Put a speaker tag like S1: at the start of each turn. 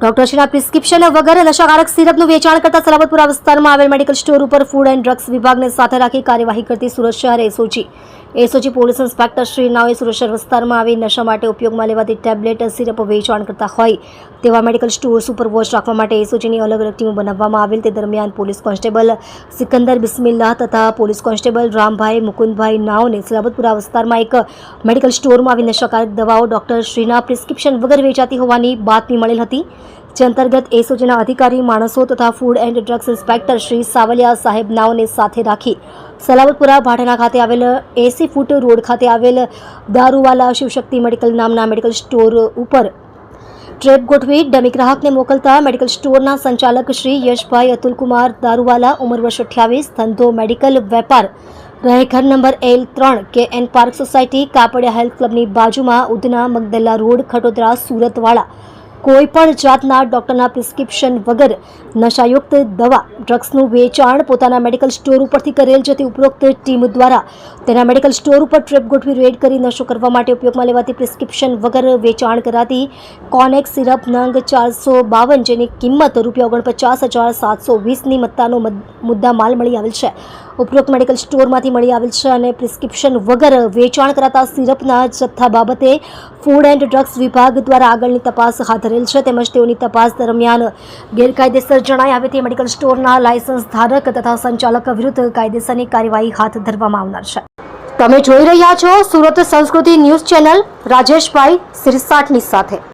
S1: ડોક્ટરશ્રીના prescription વગર નશાકારક સિરપનું વેચાણ કરતા સલાબતપુરા વિસ્તારમાં આવેલ મેડિકલ સ્ટોર ઉપર ફૂડ એન્ડ ડ્રગ્સ વિભાગને સાથે રાખી કાર્યવાહી કરતી સુરત શહેર SOG SOG police inspector Shri નાઓએ Surat શહેર વિસ્તારમાં આવી નશા માટે ઉપયોગમાં લેવાતી ટેબ્લેટ, સિરપ વેચાણ કરતા હોય તેવા મેડિકલ સ્ટોર્સ ઉપર વોચ રાખવા માટે એસઓજીની અલગ અલગ ટીમો બનાવવામાં આવેલ. તે દરમિયાન પોલીસ કોન્સ્ટેબલ સિકંદર બિસ્મિલ્લાહ તથા પોલીસ કોન્સ્ટેબલ રામભાઈ મુકુંદભાઈ નાઓને સલાબતપુરા વિસ્તારમાં એક મેડિકલ સ્ટોરમાં આવી નશાકારક દવાઓ ડોક્ટર શ્રીના પ્રિસ્ક્રિપ્શન વગર વેચાતી હોવાની બાતમી મળેલ હતી. જે અંતર્ગત એસઓજીના અધિકારી, માણસો તથા food and drugs inspector Shri Savaliya સાહેબ નાઓને સાથે રાખી સલાવતપુરા ભાટના ખાતે આવેલ એસી ફૂટ રોડ ખાતે આવેલ દારૂવાલા શિવશક્તિ મેડિકલ નામના મેડિકલ સ્ટોર ઉપર ટ્રેપ ગોઠવી ડમી ગ્રાહકને મોકલતા મેડિકલ સ્ટોરના સંચાલક શ્રી યશભાઈ અતુલકુમાર દારૂવાલા ઉંમર વર્ષ અઠ્યાવીસ, ધંધો મેડિકલ વેપાર. રહે ઘર નંબર એલ ત્રણ K N park society Kapadia health ક્લબની બાજુમાં ઉધના મગદલ્લા રોડ, ખટોદરા, સુરતવાળા. કોઈ પણ જાતના ડોક્ટરના પ્રિસ્ક્રિપ્શન વગર નશાયુક્ત દવા, ડ્રગ્સનું વેચાણ પોતાના મેડિકલ સ્ટોર ઉપરથી કરેલ જતી ઉપરોક્ત ટીમ દ્વારા તેના મેડિકલ સ્ટોર ઉપર ટ્રેપ ગોઠવી, રેડ કરી નશો કરવા માટે ઉપયોગમાં લેવાતી પ્રિસ્ક્રિપ્શન વગર વેચાણ કરાતી કોનેક સિરપ નંગ ચારસો બાવન, જેની કિંમત રૂપિયા ઓગણપચાસ હજાર સાતસો વીસની મત્તાનો મુદ્દા માલ મળી આવેલ છે. ઉપરોક્ત મેડિકલ સ્ટોરમાંથી મળી આવેલ છે અને પ્રિસ્ક્રિપ્શન વગર વેચાણ કરાતા સિરપના જથ્થા બાબતે ફૂડ એન્ડ ડ્રગ્સ વિભાગ દ્વારા આગળની તપાસ હાથ ધરેલ છે. તેમજ તેઓની તપાસ દરમિયાન ગેરકાયદેસર જણાય આવે તે મેડિકલ સ્ટોરના લાયસન્સ ધારક તથા સંચાલક વિરુદ્ધ કાયદેસરની કાર્યવાહી હાથ ધરવામાં આવનાર છે. તમે જોઈ રહ્યા છો સુરત સંસ્કૃતિ ન્યૂઝ ચેનલ રાજેશભાઈ સિરસાટની સાથે.